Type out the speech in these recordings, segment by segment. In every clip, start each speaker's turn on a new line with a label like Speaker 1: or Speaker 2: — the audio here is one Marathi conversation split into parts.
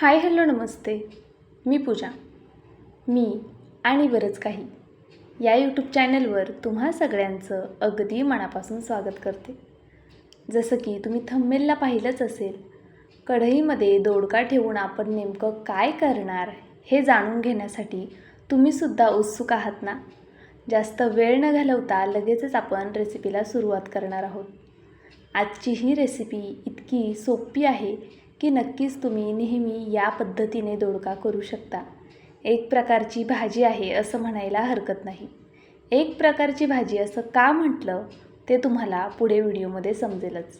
Speaker 1: हाय हॅलो नमस्ते. मी पूजा. मी आणि बरंच काही. या यूट्यूब चॅनलवर तुम्हा सगळ्यांचं अगदी मनापासून स्वागत करते. जसं की तुम्ही थंबेलला पाहिलंच असेल कढईमध्ये दोडका ठेवून आपण नेमकं काय करणार हे जाणून घेण्यासाठी तुम्हीसुद्धा उत्सुक आहात ना? जास्त वेळ न घालवता लगेचच आपण रेसिपीला सुरुवात करणार आहोत. आजची ही रेसिपी इतकी सोपी आहे की नक्कीच तुम्ही नेहमी या पद्धतीने दोडका करू शकता. एक प्रकारची भाजी आहे असं म्हणायला हरकत नाही. एक प्रकारची भाजी असं का म्हटलं ते तुम्हाला पुढे व्हिडिओमध्ये समजेलच.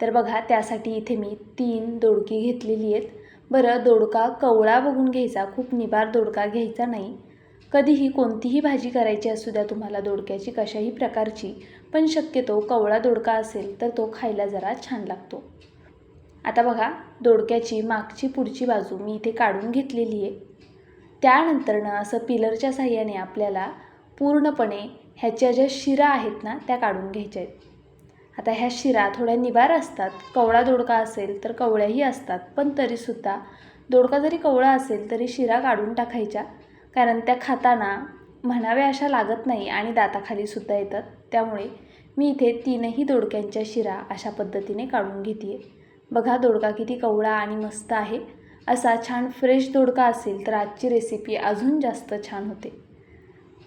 Speaker 1: तर बघा त्यासाठी इथे मी तीन दोडकी घेतलेली आहेत. बरं दोडका कवळा बघून घ्यायचा खूप निबार दोडका घ्यायचा नाही. कधीही कोणतीही भाजी करायची असू द्या तुम्हाला दोडक्याची कशाही प्रकारची पण शक्यतो कवळा दोडका असेल तर तो खायला जरा छान लागतो. आता बघा दोडक्याची मागची पुढची बाजू मी इथे काढून घेतलेली आहे. त्यानंतरनं असं पिलरच्या साह्याने आपल्याला पूर्णपणे ह्याच्या ज्या शिरा आहेत ना त्या काढून घ्यायच्या आहेत. आता ह्या शिरा थोड्या निबार असतात कवळा दोडका असेल तर कवळ्याही असतात पण तरीसुद्धा दोडका जरी कवळा असेल तरी शिरा काढून टाकायच्या कारण त्या खाताना म्हणाव्या अशा लागत नाही आणि दाताखालीसुद्धा येतात. त्यामुळे मी इथे तीनही दोडक्यांच्या शिरा अशा पद्धतीने काढून घेते आहे बघा दोडका किती कवळा आणि मस्त आहे. असा छान फ्रेश दोडका असेल तर आजची रेसिपी अजून जास्त छान होते.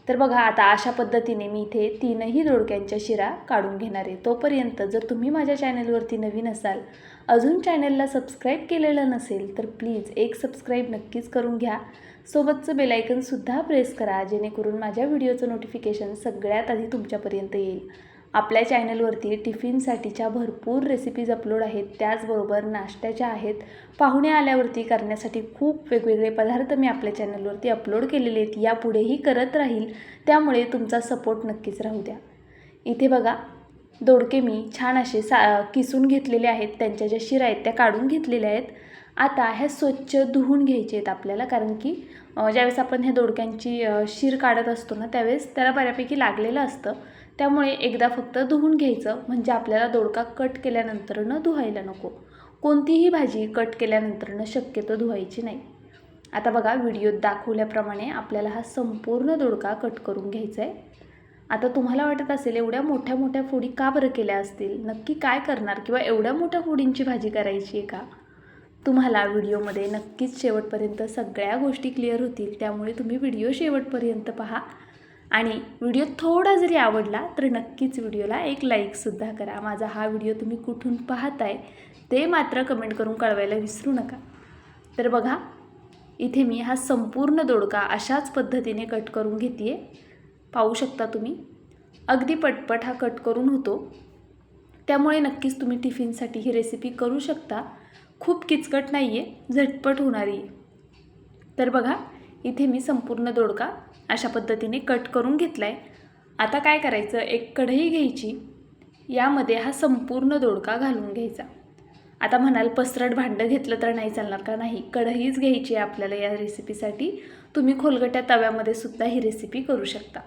Speaker 1: तर बघा आता अशा पद्धतीने मी इथे तीनही दोडक्यांच्या शिरा काढून घेणार आहे. तोपर्यंत जर तुम्ही माझ्या चॅनलवरती नवीन असाल अजून चॅनलला सबस्क्राईब केलेलं नसेल तर प्लीज एक सबस्क्राईब नक्कीच करून घ्या. सोबतचं बेलायकनसुद्धा प्रेस करा जेणेकरून माझ्या व्हिडिओचं नोटिफिकेशन सगळ्यात आधी तुमच्यापर्यंत येईल. आपल्या चॅनलवरती टिफिनसाठीच्या भरपूर रेसिपीज अपलोड आहेत. त्याचबरोबर नाश्त्याच्या आहेत. पाहुणे आल्यावरती करण्यासाठी खूप वेगवेगळे पदार्थ मी आपल्या चॅनलवरती अपलोड केलेले आहेत. यापुढेही करत राहील. त्यामुळे तुमचा सपोर्ट नक्कीच राहू द्या. इथे बघा दोडके मी छान असे सा किसून घेतलेले आहेत. त्यांच्या ज्या शिरा आहेत त्या काढून घेतलेल्या आहेत. आता ह्या स्वच्छ धुवून घ्यायचे आहेत आपल्याला कारण की ज्यावेळेस आपण ह्या दोडक्यांची शीर काढत असतो ना त्यावेळेस त्याला बऱ्यापैकी लागलेलं असतं. त्यामुळे एकदा फक्त धुवून घ्यायचं म्हणजे आपल्याला दोडका कट केल्यानंतरनं धुवायला नको. कोणतीही भाजी कट केल्यानंतरनं शक्यतो धुवायची नाही. आता बघा व्हिडिओत दाखवल्याप्रमाणे आपल्याला हा संपूर्ण दोडका कट करून घ्यायचा आहे आता तुम्हाला वाटत असेल एवढ्या मोठ्या मोठ्या फोडी का बरं केल्या असतील? नक्की काय करणार? किंवा एवढ्या मोठ्या फोडींची भाजी करायची आहे का? तुम्हाला व्हिडिओमध्ये नक्कीच शेवटपर्यंत सगळ्या गोष्टी क्लिअर होतील. त्यामुळे तुम्ही व्हिडिओ शेवटपर्यंत पहा. आणि व्हिडिओ थोडा जरी आवडला तर नक्कीच व्हिडिओला एक लाईकसुद्धा करा. माझा हा व्हिडिओ तुम्ही कुठून पाहताय ते मात्र कमेंट करून कळवायला विसरू नका. तर बघा इथे मी हा संपूर्ण दोडका अशाच पद्धतीने कट करून घेते पाहू शकता तुम्ही अगदी पटपट हा कट करून होतो. त्यामुळे नक्कीच तुम्ही टिफिनसाठी ही रेसिपी करू शकता. खूप किचकट नाही आहे झटपट होणारी आहे तर बघा इथे मी संपूर्ण दोडका अशा पद्धतीने कट करून घेतला आहे आता काय करायचं? एक कढई घ्यायची. यामध्ये हा संपूर्ण दोडका घालून घ्यायचा. आता म्हणाल पसरट भांडं घेतलं तर नाही चालणार का? नाही. कढईच घ्यायची आहे आपल्याला या रेसिपीसाठी. तुम्ही खोलगट्या तव्यामध्ये सुद्धा ही रेसिपी करू शकता.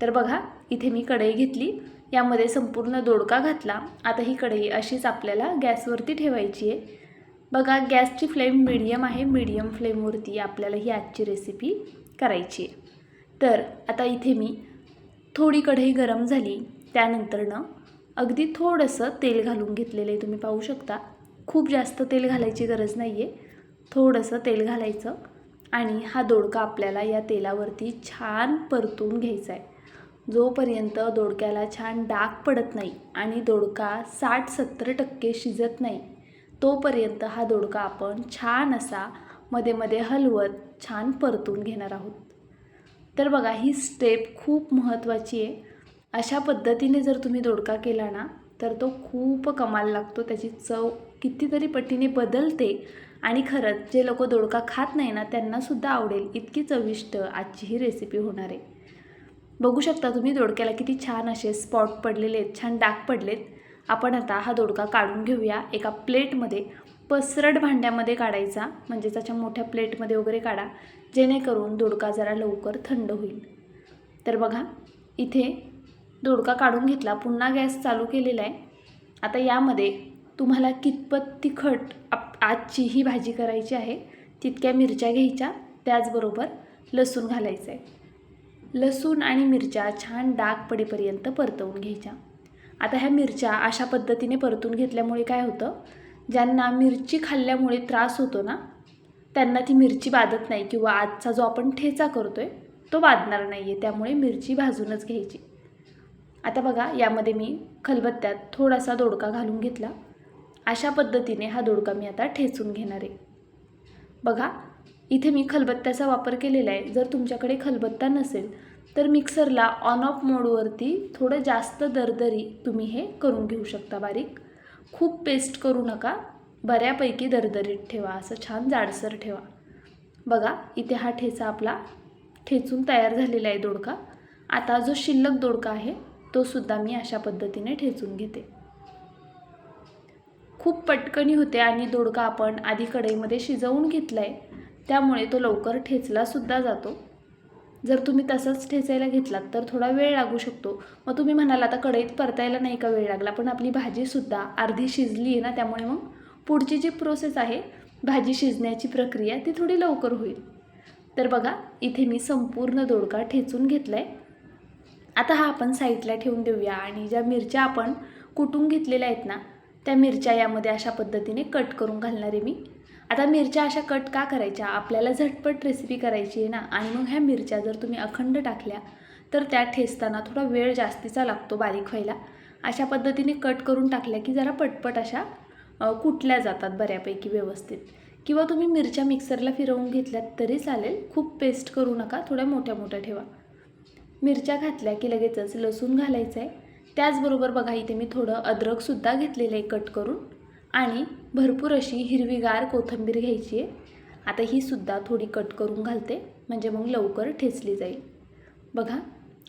Speaker 1: तर बघा इथे मी कढई घेतली. यामध्ये संपूर्ण दोडका घातला. आता ही कढई अशीच आपल्याला गॅसवरती ठेवायची आहे. बघा गॅसची फ्लेम मिडियम आहे. मीडियम फ्लेमवरती आपल्याला ही आजची रेसिपी करायची आहे. तर आता इथे मी थोडी कढई गरम झाली. त्यानंतरनं अगदी थोडंसं तेल घालून घेतलेलं आहे. तुम्ही पाहू शकता खूप जास्त तेल घालायची गरज नाही आहे थोडंसं तेल घालायचं आणि हा दोडका आपल्याला या तेलावरती छान परतून घ्यायचा आहे जोपर्यंत दोडक्याला छान डाग पडत नाही आणि दोडका साठ सत्तर टक्के शिजत नाही तोपर्यंत हा दोडका आपण छान असा मध्ये मध्ये हलवत छान परतून घेणार आहोत. तर बघा ही स्टेप खूप महत्त्वाची आहे. अशा पद्धतीने जर तुम्ही दोडका केला ना तर तो खूप कमाल लागतो. त्याची चव कितीतरी पटीने बदलते. आणि खरंच जे लोक दोडका खात नाही ना त्यांनासुद्धा आवडेल इतकी चविष्ट आजची ही रेसिपी होणार आहे. बघू शकता तुम्ही दोडक्याला किती छान असे स्पॉट पडलेले आहेत छान डाग पडलेत. आपण आता हा दोडका काढून घेऊया एका प्लेटमध्ये पसरट भांड्यामध्ये काढायचा म्हणजे त्याच्या मोठ्या प्लेटमध्ये वगैरे काढा जेणेकरून दोडका जरा लवकर थंड होईल. तर बघा इथे दोडका काढून घेतला पुन्हा गॅस चालू केलेला आहे. आता यामध्ये तुम्हाला कितपत तिखट आप आजची ही भाजी करायची आहे तितक्या मिरच्या घ्यायच्या त्याचबरोबर लसूण घालायचं आहे. लसूण आणि मिरच्या छान डाग पडेपर्यंत परतवून घ्यायच्या. आता ह्या मिरच्या अशा पद्धतीने परतून घेतल्यामुळे काय होतं ज्यांना मिरची खाल्ल्यामुळे त्रास होतो ना त्यांना ती मिरची बाधत नाही किंवा आजचा जो आपण ठेचा करतो आहे तो बाधणार नाही आहे त्यामुळे मिरची भाजूनच घ्यायची. आता बघा यामध्ये मी खलबत्त्यात थोडासा दोडका घालून घेतला. अशा पद्धतीने हा दोडका मी आता ठेचून घेणार आहे. बघा इथे मी खलबत्त्याचा वापर केलेला आहे. जर तुमच्याकडे खलबत्ता नसेल तर मिक्सरला ऑन ऑफ मोडवरती थोडं जास्त दरदरी तुम्ही हे करून घेऊ शकता बारीक. खूप पेस्ट करू नका. बऱ्यापैकी दरदरीत ठेवा. असं छान जाडसर ठेवा. बघा इथे हा ठेचा आपला ठेचून तयार झालेला आहे दोडका. आता जो शिल्लक दोडका आहे तो सुद्धा मी अशा पद्धतीने ठेचून घेते. खूप पटकनी होते आणि दोडका आपण आधी कढईमध्ये शिजवून घेतला आहे त्यामुळे तो लवकर ठेचलासुद्धा जातो. जर तुम्ही तसंच ठेचायला घेतलात तर थोडा वेळ लागू शकतो. मग तुम्ही म्हणाल आता कढईत परतायला नाही का वेळ लागला? पण आपली भाजीसुद्धा अर्धी शिजली आहे ना त्यामुळे मग पुढची जी प्रोसेस आहे भाजी शिजण्याची प्रक्रिया ती थोडी लवकर होईल. तर बघा इथे मी संपूर्ण दोडका ठेचून घेतला आहे आता हा आपण साईडला ठेवून देऊया आणि ज्या मिरच्या आपण कुटून घेतलेल्या आहेत ना त्या मिरच्या यामध्ये अशा पद्धतीने कट करून घालणार आहे मी. आता मिरच्या अशा कट का करायच्या? आपल्याला झटपट रेसिपी करायची आहे ना? आणि मग ह्या मिरच्या जर तुम्ही अखंड टाकल्या तर त्या ठेचताना थोडा वेळ जास्तीचा लागतो बारीक व्हायला. अशा पद्धतीने कट करून टाकल्या की जरा पटपट अशा कुटल्या जातात बऱ्यापैकी व्यवस्थित. किंवा तुम्ही मिरच्या मिक्सरला फिरवून घेतल्यात तरी चालेल. खूप पेस्ट करू नका. थोड्या मोठ्या मोठ्या ठेवा. मिरच्या घातल्या की लगेचच लसूण घालायचं आहे त्याचबरोबर बघा इथे मी थोडं अद्रकसुद्धा घेतलेलं आहे कट करून. आणि भरपूर अशी हिरवीगार कोथिंबीर घ्यायची आहे. आता ही सुद्धा थोडी कट करून घालते म्हणजे मग लवकर ठेचली जाईल. बघा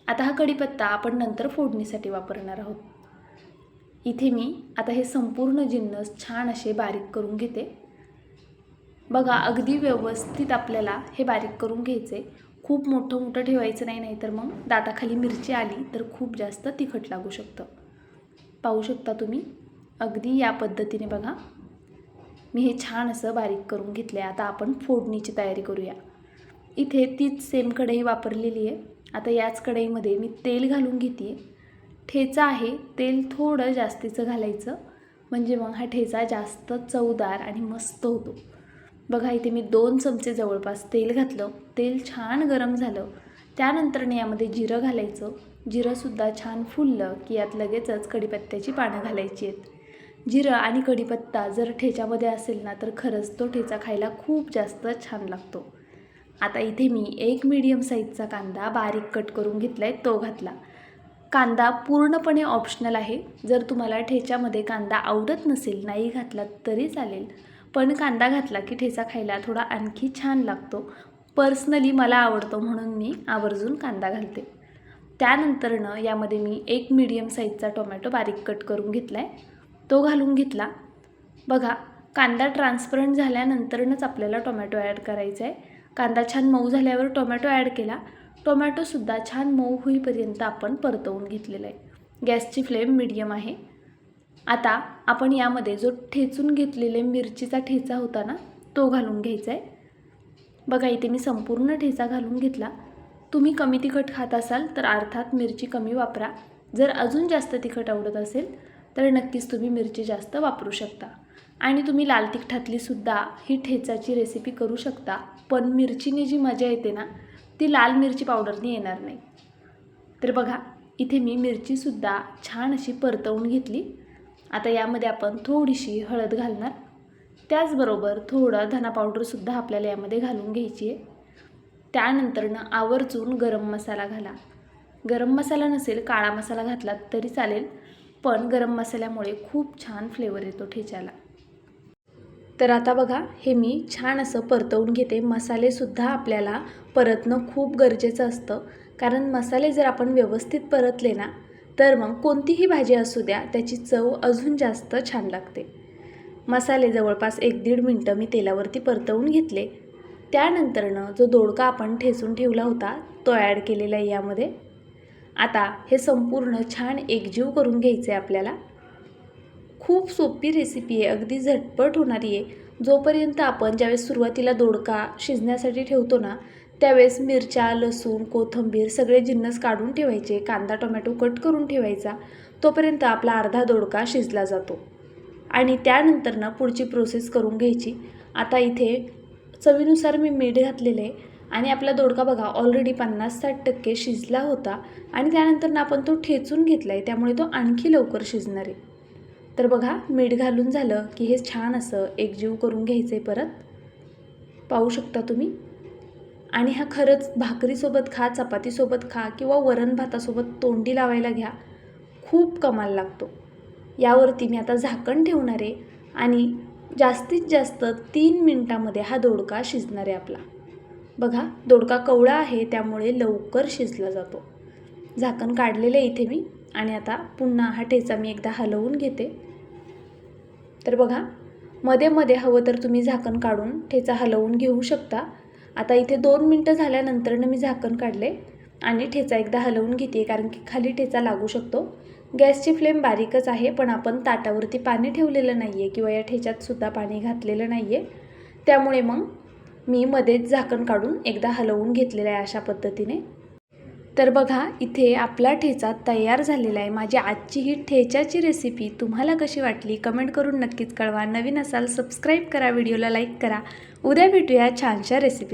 Speaker 1: आता हा कढीपत्ता आपण नंतर फोडणीसाठी वापरणार आहोत. इथे मी आता हे संपूर्ण जिन्नस छान असे बारीक करून घेते. बघा अगदी व्यवस्थित आपल्याला हे बारीक करून घ्यायचे. खूप मोठं मोठं ठेवायचं नाही नाही तर मग दाताखाली मिरची आली तर खूप जास्त तिखट लागू शकतं. पाहू शकता तुम्ही? अगदी या पद्धतीने बघा. मी हे छान असं बारीक करून घेतलं आहे आता आपण फोडणीची तयारी करूया. इथे तीच सेम कढई वापरलेली आहे. आता याच कढईमध्ये मी तेल घालून घेते ठेचा आहे. तेल थोडं जास्तीचं घालायचं. म्हणजे मग हा ठेचा जास्त चवदार आणि मस्त होतो. बघा इथे मी दोन चमचे जवळपास तेल घातलं. तेल छान गरम झालं. त्यानंतरने यामध्ये जिरं घालायचं. जिरंसुद्धा छान फुललं की यात लगेचच कढीपत्त्याची पानं घालायची आहेत. जिरं आणि कढीपत्ता जर ठेच्यामध्ये असेल ना तर खरंच तो ठेचा खायला खूप जास्त छान लागतो. आता इथे मी एक मीडियम साईजचा कांदा बारीक कट करून घेतला आहे तो घातला. कांदा पूर्णपणे ऑप्शनल आहे. जर तुम्हाला ठेच्यामध्ये कांदा आवडत नसेल नाही घातला तरी चालेल. पण कांदा घातला की ठेचा खायला थोडा आणखी छान लागतो. पर्सनली मला आवडतो म्हणून मी आवर्जून कांदा घालते. त्यानंतरनं यामध्ये मी एक मीडियम साईजचा टोमॅटो बारीक कट करून घेतला आहे तो घालून घेतला. बघा कांदा ट्रान्सपरंट झाल्यानंतरच आपल्याला टोमॅटो ॲड करायचा आहे कांदा छान मऊ झाल्यावर टोमॅटो ॲड केला. टोमॅटोसुद्धा छान मऊ होईपर्यंत आपण परतवून घेतलेलं आहे. गॅसची फ्लेम मिडियम आहे. आता आपण यामध्ये जो ठेचून घेतलेले मिरचीचा ठेचा होता ना तो घालून घ्यायचा आहे बघा इथे मी संपूर्ण ठेचा घालून घेतला. तुम्ही कमी तिखट खात असाल तर अर्थात मिरची कमी वापरा. जर अजून जास्त तिखट आवडत असेल तर नक्कीच तुम्ही मिरची जास्त वापरू शकता. आणि तुम्ही लाल तिखटातलीसुद्धा ही ठेचाची रेसिपी करू शकता. पण मिरचीने जी मजा येते ना ती लाल मिरची पावडरनी येणार नाही. तर बघा इथे मी मिरचीसुद्धा छान अशी परतवून घेतली. आता यामध्ये आपण थोडीशी हळद घालणार. त्याचबरोबर थोडं धना पावडरसुद्धा आपल्याला यामध्ये घालून घ्यायची आहे. त्यानंतरनं आवर्जून गरम मसाला घाला. गरम मसाला नसेल काळा मसाला घातला तरी चालेल. पण गरम मसाल्यामुळे खूप छान फ्लेवर येतो ठेच्याला. तर आता बघा हे मी छान असं परतवून घेते. मसालेसुद्धा आपल्याला परतणं खूप गरजेचं असतं. कारण मसाले जर आपण व्यवस्थित परतले ना तर मग कोणतीही भाजी असू द्या त्याची चव अजून जास्त छान लागते. मसाले जवळपास एक दीड मिनटं मी तेलावरती परतवून घेतले. त्यानंतरनं जो दोडका आपण ठेचून ठेवला होता तो ॲड केलेला आहे यामध्ये. आता हे संपूर्ण छान एकजीव करून घ्यायचं आहे आपल्याला. खूप सोपी रेसिपी आहे अगदी झटपट होणारी आहे. जोपर्यंत आपण ज्यावेळेस सुरुवातीला दोडका शिजण्यासाठी ठेवतो ना त्यावेळेस मिरच्या लसूण कोथिंबीर सगळे जिन्नस काढून ठेवायचे कांदा टोमॅटो कट करून ठेवायचा तोपर्यंत आपला अर्धा दोडका शिजला जातो. आणि त्यानंतर ना पुढची प्रोसेस करून घ्यायची. आता इथे चवीनुसार मी मीठ घातलेलं आहे. आणि आपला दोडका बघा ऑलरेडी पन्नास साठ टक्के शिजला होता आणि त्यानंतर ना आपण तो ठेचून घेतला आहे त्यामुळे तो आणखी लवकर शिजणार आहे. तर बघा मीठ घालून झालं की हे छान असं एकजीव करून घ्यायचं आहे परत. पाहू शकता तुम्ही? आणि हा खरंच भाकरीसोबत खा चपातीसोबत खा किंवा वरण भातासोबत तोंडी लावायला घ्या. खूप कमाल लागतो. यावरती मी आता झाकण ठेवणार आहे आणि जास्तीत जास्त तीन मिनटामध्ये हा दोडका शिजणार आहे आपला. बघा दोडका कवळा आहे त्यामुळे लवकर शिजला जातो. झाकण काढलेलं आहे इथे मी आणि आता पुन्हा हा ठेचा मी एकदा हलवून घेते. तर बघा मध्ये मध्ये हवं तर तुम्ही झाकण काढून ठेचा हलवून घेऊ शकता. आता इथे दोन मिनटं झाल्यानंतरनं मी झाकण काढले आणि ठेचा एकदा हलवून घेते कारण की खाली ठेचा लागू शकतो. गॅसची फ्लेम बारीकच आहे पण आपण ताटावरती पाणी ठेवलेलं नाही आहे किंवा या ठेच्यात सुद्धा पाणी घातलेलं नाही आहे त्यामुळे मग मी मध्येच झाकण काढून एकदा हलवून घेतलेलं आहे अशा पद्धतीने. तर बघा इथे आपला ठेचा तयार झालेला आहे. माझी आजची ही ठेच्याची रेसिपी तुम्हाला कशी वाटली कमेंट करून नक्कीच कळवा. नवीन असाल सबस्क्राईब करा व्हिडिओला लाईक करा. उद्या भेटूया छानशा रेसिपी